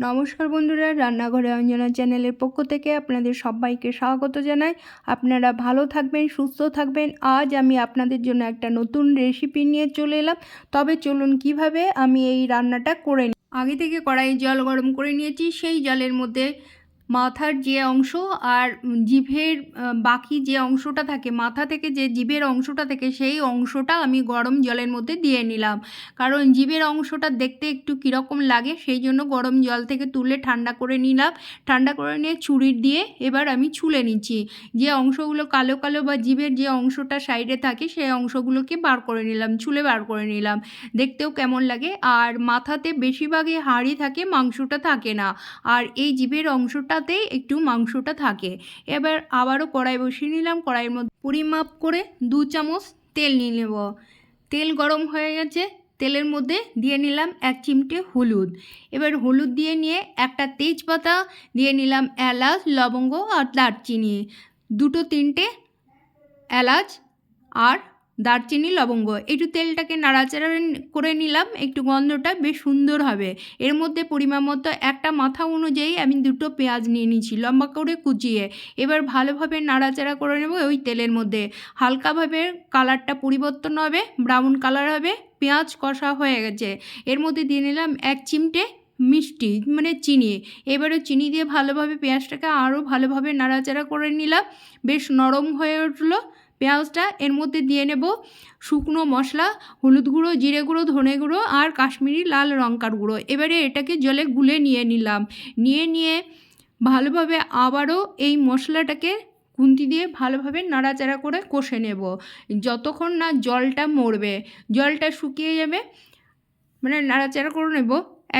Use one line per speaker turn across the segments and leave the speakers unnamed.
নমস্কার বন্ধুরা, রান্নাঘরে অঞ্জনা চ্যানেলের পক্ষ থেকে আপনাদের সবাইকে স্বাগত জানাই। আপনারা ভালো থাকবেন, সুস্থ থাকবেন। আজ আমি আপনাদের জন্য একটা নতুন রেসিপি নিয়ে চলে এলাম। তবে চলুন কীভাবে আমি এই রান্নাটা করে নিই। আগে থেকে কড়াই জল গরম করে নিয়েছি। সেই জলের মধ্যে মাথার যে অংশ আর জিভের বাকি যে অংশটা থাকে, মাথা থেকে যে জিভের অংশটা থাকে সেই অংশটা আমি গরম জলের মধ্যে দিয়ে নিলাম। কারণ জিভের অংশটা দেখতে একটু কীরকম লাগে, সেই জন্য গরম জল থেকে তুলে ঠান্ডা করে নিলাম। ঠান্ডা করে নিয়ে ছুরির দিয়ে এবার আমি ছুলে নিচ্ছি। যে অংশগুলো কালো কালো বা জিভের যে অংশটা সাইডে থাকে, সেই অংশগুলোকে বার করে নিলাম, ছুলে বার করে নিলাম। দেখতেও কেমন লাগে। আর মাথাতে বেশিরভাগই হাড়ি থাকে, মাংসটা থাকে না। আর এই জিভের অংশটাতে একটু মাংসটা থাকে। এবার আবারও কড়াই বসিয়ে নিলাম। কড়াইয়ের মধ্যে পরিমাপ করে দু চামচ তেল নিয়ে নেব। তেল গরম হয়ে গেছে। তেলের মধ্যে দিয়ে নিলাম এক চিমটে হলুদ। এবার হলুদ দিয়ে নিয়ে একটা তেজপাতা, দিয়ে নিলাম এলাচ, লবঙ্গ আর দারচিনি। দুটো তিনটে এলাচ আর দারচিনি, লবঙ্গ। একটু তেলটাকে নাড়াচাড়া করে নিলাম, একটু গন্ধটা বেশ সুন্দর হবে। এর মধ্যে পরিমাণ মতো একটা মাথা অনুযায়ী আমি দুটো পেঁয়াজ নিয়ে নিয়েছি, লম্বা করে কুচিয়ে। এবার ভালোভাবে নাড়াচাড়া করে নেব ওই তেলের মধ্যে। হালকাভাবে কালারটা পরিবর্তন হবে, ব্রাউন কালার হবে, পেঁয়াজ কষা হয়ে গেছে। এর মধ্যে দিয়ে নিলাম এক চিমটে মিষ্টি মানে চিনি। এবারে চিনি দিয়ে ভালোভাবে পেঁয়াজটাকে আরও ভালোভাবে নাড়াচাড়া করে নিলাম। বেশ নরম হয়ে উঠল। পেঁয়াজটা এর মধ্যে দিয়ে নেব শুকনো মশলা, হলুদ গুঁড়ো, জিরে গুঁড়ো, ধনে গুঁড়ো আর কাশ্মীরি লাল লঙ্কার গুঁড়ো। এবারে এটাকে জলে গুলে নিয়ে নিলাম। নিয়ে নিয়ে ভালোভাবে আবারও এই মশলাটাকে খুন্তি দিয়ে ভালোভাবে নাড়াচাড়া করে কষে নেব। যতক্ষণ না জলটা মরবে, জলটা শুকিয়ে যাবে মানে নাড়াচাড়া করে নেব,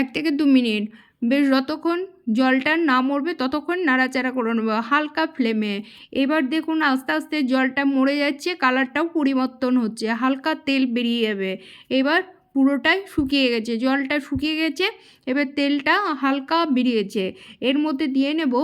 এক থেকে দু মিনিট। বেশ যতক্ষণ জলটা না মরবে ততক্ষণ নাড়াচাড়া করে নেব, হালকা ফ্লেমে। এবার দেখুন আস্তে আস্তে জলটা মরে যাচ্ছে, কালারটাও পরিবর্তন হচ্ছে, হালকা তেল বেরিয়ে যাবে। এবার পুরোটাই শুকিয়ে গেছে, জলটা শুকিয়ে গেছে, এবার তেলটা হালকা বেরিয়েছে। এর মধ্যে দিয়ে নেব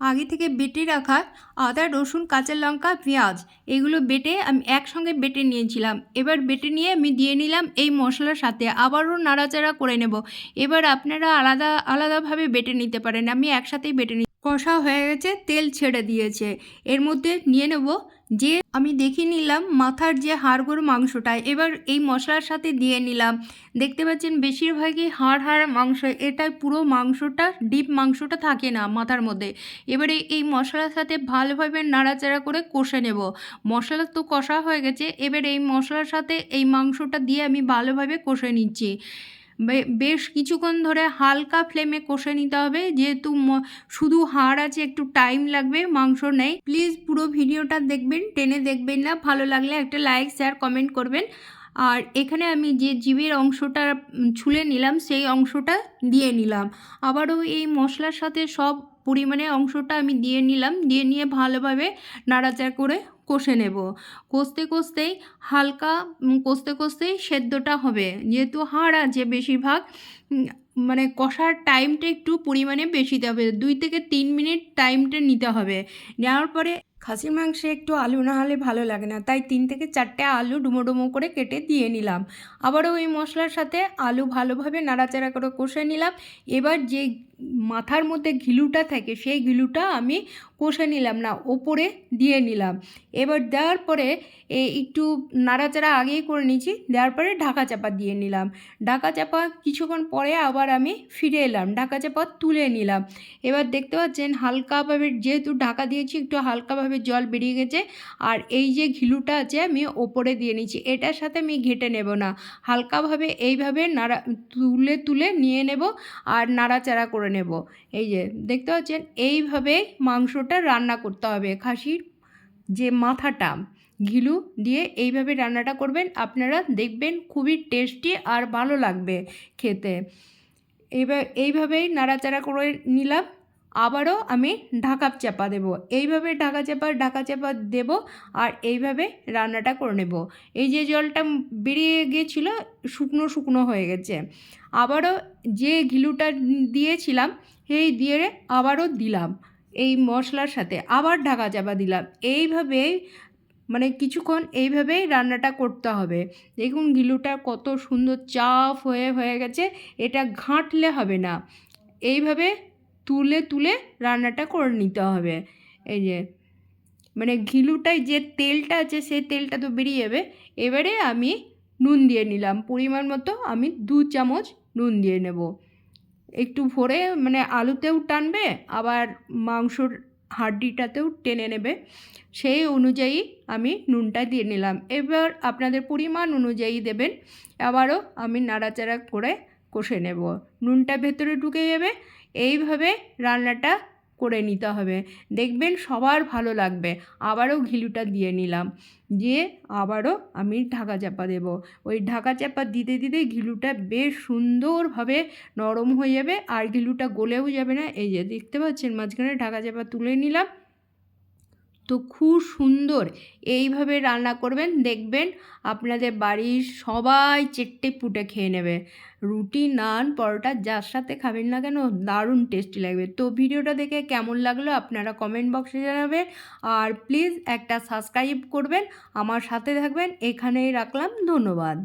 আগে থেকে বেটে রাখা আদা, রসুন, কাঁচা লঙ্কা, পেঁয়াজ, এগুলো বেটে আমি একসঙ্গে বেটে নিয়েছিলাম। এবার বেটে নিয়ে আমি দিয়ে নিলাম এই মশলার সাথে। আবারও নাড়াচাড়া করে নেব। এবার আপনারা আলাদা, আলাদাভাবে বেটে নিতে পারেন। আমি একসাথেই বেটে নি কষা হয়ে গেছে, তেল ছেড়ে দিয়েছে। এর মধ্যে নিয়ে নেব যে আমি দেখিয়ে নিলাম মাথার যে হাড়গোড় মাংসটা, এবার এই মশলার সাথে দিয়ে নিলাম। দেখতে পাচ্ছেন বেশিরভাগই হাড় হাড় মাংস, এটাই পুরো মাংসটা, ডিপ মাংসটা থাকে না মাথার মধ্যে। এবারে এই মশলার সাথে ভালোভাবে নাড়াচাড়া করে কষে নেব। মশলা তো কষা হয়ে গেছে, এবার এই মশলার সাথে এই মাংসটা দিয়ে আমি ভালোভাবে কষে নিচ্ছি। বেশ কিছুক্ষণ ধরে হালকা ফ্লেমে কষে নিতে হবে। যেহেতু শুধু হাড় আছে, একটু টাইম লাগবে, মাংস নেই। প্লিজ পুরো ভিডিওটা দেখবেন, টেনে দেখবেন না। ভালো লাগলে একটা লাইক, শেয়ার, কমেন্ট করবেন। আর এখানে আমি যে জিভের অংশটা ছুলে নিলাম, সেই অংশটা দিয়ে নিলাম। আবারও এই মশলার সাথে সব পরিমাণে অংশটা আমি দিয়ে নিলাম, দিয়ে নিয়ে ভালোভাবে নাড়াচাড়া করে কষে নেব। কষতে কষতেই হালকা কষতে কষতেই সেদ্ধটা হবে। যেহেতু হাড় আছে বেশিরভাগ মানে কষার টাইমটা একটু পরিমাণে বেশি দিতে হবে। দুই থেকে তিন মিনিট টাইমটা নিতে হবে। নেওয়ার পরে খাসির মাংসে একটু আলু না হলে ভালো লাগে না, তাই তিন থেকে চারটে আলু ডুমো ডুমো করে কেটে দিয়ে নিলাম। আবারও ওই মশলার সাথে আলু ভালোভাবে নাড়াচাড়া করে কষে নিলাম। এবার যে মাথার মধ্যে ঘিলুটা থাকে, সেই ঘিলুটা আমি কষে নিলাম না, ওপরে দিয়ে নিলাম। এবার দেওয়ার পরে একটু নাড়াচাড়া আগেই করে নিয়েছি, দেওয়ার পরে ঢাকা চাপা দিয়ে নিলাম। ঢাকা চাপা কিছুক্ষণ পরে আবার আমি ফিরে এলাম, ঢাকা চাপা তুলে নিলাম। এবার দেখতে পাচ্ছেন হালকাভাবে, যেহেতু ঢাকা দিয়েছি, একটু হালকাভাবে জল বেরিয়ে গেছে, আর এই যে ঘিলুটা আছে আমি ওপরে দিয়ে নিচ্ছি এটার সাথে আমি ঘেটে নেব না। হালকাভাবে এইভাবে নাড়া, তুলে তুলে নিয়ে নেব, আর নাড়াচাড়া করে নেব। এই যে, দেখতে পাচ্ছেন? এইভাবে মাংসটা রান্না করতে হবে। খাসির যে মাথাটা, ঘিলু দিয়ে এইভাবে রান্নাটা করবেন, আপনারা দেখবেন খুবই টেস্টি আর ভালো লাগবে খেতে। এইভাবে এইভাবেই নাড়াচাড়া করে নিলাম। আবারও আমি ঢাকা চাপা দেব। এইভাবে ঢাকা চাপা ঢাকা চাপা দেব আর এইভাবে রান্নাটা করে নেব। এই যে জলটা বেরিয়ে গিয়েছিল, শুকনো শুকনো হয়ে গেছে। আবারও যে ঘিলুটা দিয়েছিলাম, সেই দিয়ে আবারও দিলাম এই মশলার সাথে। আবার ঢাকা চাপা দিলাম। এইভাবেই মানে কিছুক্ষণ এইভাবেই রান্নাটা করতে হবে। দেখুন গিলুটা কত সুন্দর চাপ হয়ে হয়ে গেছে। এটা ঘাঁটলে হবে না। এইভাবে তুলে তুলে রান্নাটা করে নিতে হবে। এই যে মানে ঘিলুটায় যে তেলটা আছে, সেই তেলটা তো বেরিয়ে যাবে। এবারে আমি নুন দিয়ে নিলাম। পরিমাণ মতো আমি দু চামচ নুন দিয়ে নেব। একটু ভরে মানে আলুতেও টানবে, আবার মাংসর হাড্ডিটাতেও টেনে নেবে। সেই অনুযায়ী আমি নুনটা দিয়ে নিলাম। এবার আপনাদের পরিমাণ অনুযায়ী দেবেন। আবারও আমি নাড়াচাড়া করে কষে নেব। নুনটা ভেতরে ঢুকে যাবে। এইভাবে রান্নাটা করে নিতে হবে। দেখবেন সবার ভালো লাগবে। আবারও ঘিলুটা দিয়ে নিলাম। দিয়ে আবারও আমি ঢাকা চাপা দেব। ওই ঢাকা চাপা দিতে দিতে ঘিলুটা বেশ সুন্দরভাবে নরম হয়ে যাবে আর ঘিলুটা গলেও যাবে না। এই যে দেখতে পাচ্ছেন, মাঝখানে ঢাকা চাপা তুলে নিলাম। তো খুব সুন্দর। এইভাবে রান্না করবেন, দেখবেন আপনাদের বাড়ির সবাই চেট্টে পুটে খেয়ে নেবে। রুটি, নান, পরোটা যার সাথে খাবেন না কেন, দারুণ টেস্টি লাগবে। তো ভিডিওটা দেখে কেমন লাগল আপনারা কমেন্ট বক্সে জানাবেন। আর প্লিজ একটা সাবস্ক্রাইব করবেন। আমার সাথে থাকবেন। এখানেই রাখলাম। ধন্যবাদ।